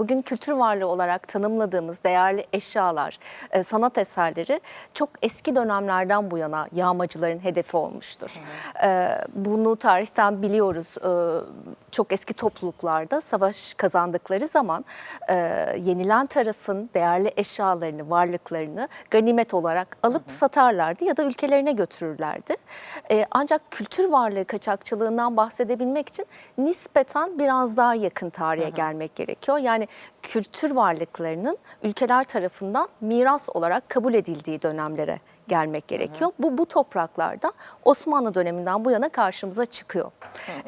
bugün kültür varlığı olarak tanımladığımız değerli eşyalar, e, sanat eserleri çok eski dönemlerden bu yana yağmacıların hedefi olmuştur. E, bunu tarihten biliyoruz. E, çok eski topluluklarda savaş kazandıkları zaman e, yenilen tarafın değerli eşyalarını, varlıklarını ganimet olarak alıp satarlardı ya da ülkelerine götürürlerdi. E, ancak kültür varlığı kaçakçılığından bahsedebilmek için nispeten biraz daha yakın tarihe gelmek gerekiyor. Yani kültür varlıklarının ülkeler tarafından miras olarak kabul edildiği dönemlere gelmek gerekiyor. Bu bu topraklarda Osmanlı döneminden bu yana karşımıza çıkıyor.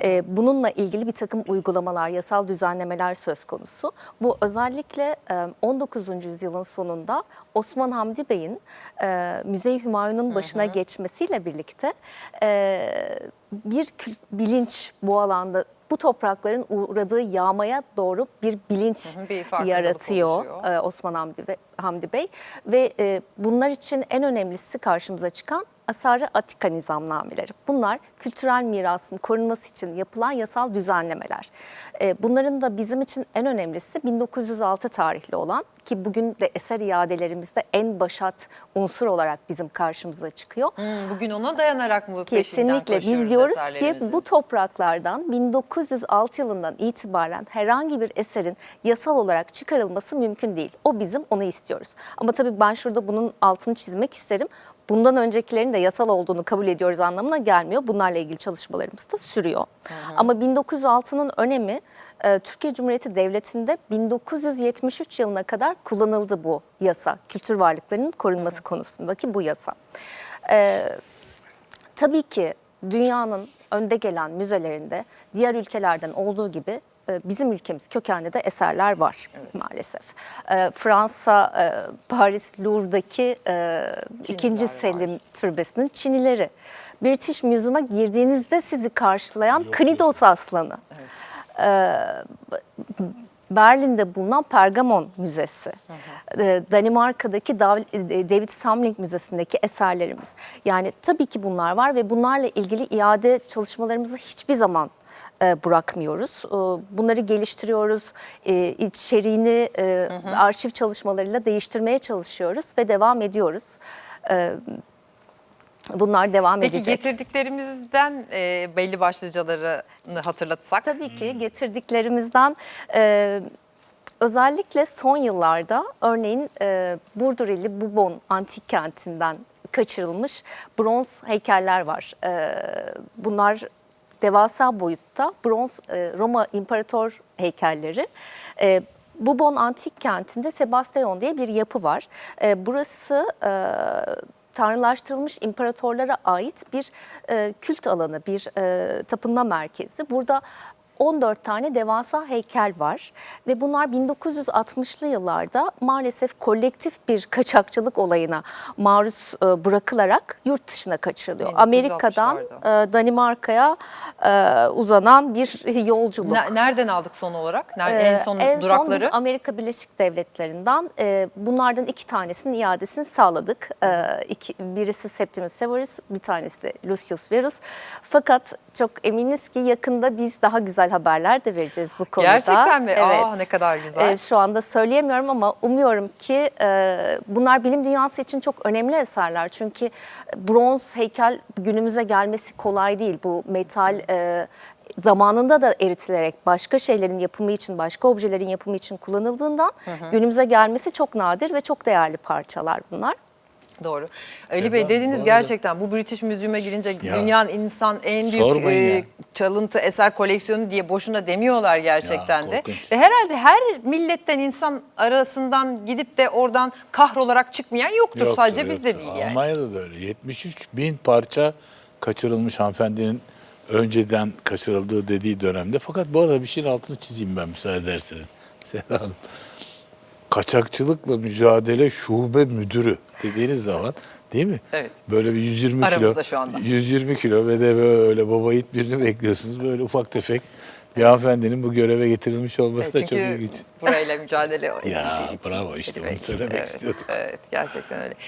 Ee, bununla ilgili bir takım uygulamalar, yasal düzenlemeler söz konusu. Bu özellikle e, 19. yüzyılın sonunda Osman Hamdi Bey'in e, Müze-i Hümayun'un başına geçmesiyle birlikte e, bir bilinç bu alanda bu toprakların uğradığı yağmaya doğru bir bilinç Hı hı, bir yaratıyor e, Osman Hamdi, ve, Hamdi Bey ve e, bunlar için en önemlisi karşımıza çıkan Asar-ı Atika nizamnameleri. Bunlar kültürel mirasın korunması için yapılan yasal düzenlemeler. E, bunların da bizim için en önemlisi 1906 tarihli olan ki bugün de eser iadelerimizde en başat unsur olarak bizim karşımıza çıkıyor. Hmm, bugün ona dayanarak mı Kesinlikle biz diyoruz ki bu topraklardan 1906 yılından itibaren herhangi bir eserin yasal olarak çıkarılması mümkün değil. O bizim onu istiyoruz. Ama tabii ben şurada bunun altını çizmek isterim. Bundan öncekilerin de yasal olduğunu kabul ediyoruz anlamına gelmiyor. Bunlarla ilgili çalışmalarımız da sürüyor. Ama 1906'nın önemi e, Türkiye Cumhuriyeti Devleti'nde 1973 yılına kadar kullanıldı bu yasa. Kültür varlıklarının korunması konusundaki bu yasa. E, Tabii ki dünyanın önde gelen müzelerinde diğer ülkelerden olduğu gibi bizim ülkemiz kökenli de eserler var maalesef. E, Fransa, e, Paris Louvre'daki e, ikinci var. Selim Türbesi'nin Çinileri. British Museum'a girdiğinizde sizi karşılayan Knidos aslanı. E, Berlin'de bulunan Pergamon Müzesi, e, Danimarka'daki Dav- e, David Samling Müzesi'ndeki eserlerimiz. Yani tabii ki bunlar var ve bunlarla ilgili iade çalışmalarımızı hiçbir zaman e, bırakmıyoruz. E, Bunları geliştiriyoruz, e, içeriğini e, arşiv çalışmalarıyla değiştirmeye çalışıyoruz ve devam ediyoruz. Bunlar devam Peki edecek. getirdiklerimizden e, belli başlıcalarını hatırlatsak. Tabii ki getirdiklerimizden e, özellikle son yıllarda örneğin e, Burdureli Bubon antik kentinden kaçırılmış bronz heykeller var. E, bunlar devasa boyutta bronz e, Roma İmparator heykelleri. E, Bubon antik kentinde Sebastion diye bir yapı var. E, burası e, tanrılaştırılmış imparatorlara ait bir e, kült alanı, bir e, tapınma merkezi. Burada 14 tane devasa heykel var ve bunlar 1960'lı yıllarda maalesef kolektif bir kaçakçılık olayına maruz e, bırakılarak yurt dışına kaçırılıyor. 1960'larda. Amerika'dan e, Danimarka'ya e, uzanan bir yolculuk. Ne- nereden aldık son olarak? Nerede, en son en son durakları? biz Amerika Birleşik Devletleri'nden bunlardan iki tanesinin iadesini sağladık. Birisi Septimus Severus, bir tanesi de Lucius Verus. Fakat çok eminiz ki yakında biz daha güzel haberler de vereceğiz bu konuda. Gerçekten mi? Aa, ne kadar güzel. E, şu anda söyleyemiyorum ama umuyorum ki e, bunlar bilim dünyası için çok önemli eserler. Çünkü bronz heykel günümüze gelmesi kolay değil. Bu metal e, zamanında da eritilerek başka şeylerin yapımı için, başka objelerin yapımı için kullanıldığından günümüze gelmesi çok nadir ve çok değerli parçalar bunlar. Doğru. Ali Seda, Bey dediniz gerçekten bu British Museum'a girince Ya, dünyanın insan en büyük sormayın e, ya. çalıntı eser koleksiyonu diye boşuna demiyorlar gerçekten Ya, de. korkunç. Ve herhalde her milletten insan arasından gidip de oradan kahrolarak çıkmayan yoktur. Yoktur, Sadece bizde değil yani. Almanya'da da öyle. 73 bin parça kaçırılmış hanımefendinin önceden kaçırıldığı dediği dönemde. Fakat bu arada bir şeyin altını çizeyim ben müsaade ederseniz. Serra Hanım. Kaçakçılıkla mücadele şube müdürü dediğiniz zaman değil mi? Evet. Böyle bir 120 Aramızda kilo. şu anda. 120 kilo ve de böyle baba yiğit birini bekliyorsunuz. Böyle ufak tefek bir hanımefendinin bu göreve getirilmiş olması Evet, da çok çünkü ilginç. burayla mücadele Ya bravo işte bunu söylemek evet, istiyordum. Evet gerçekten öyle.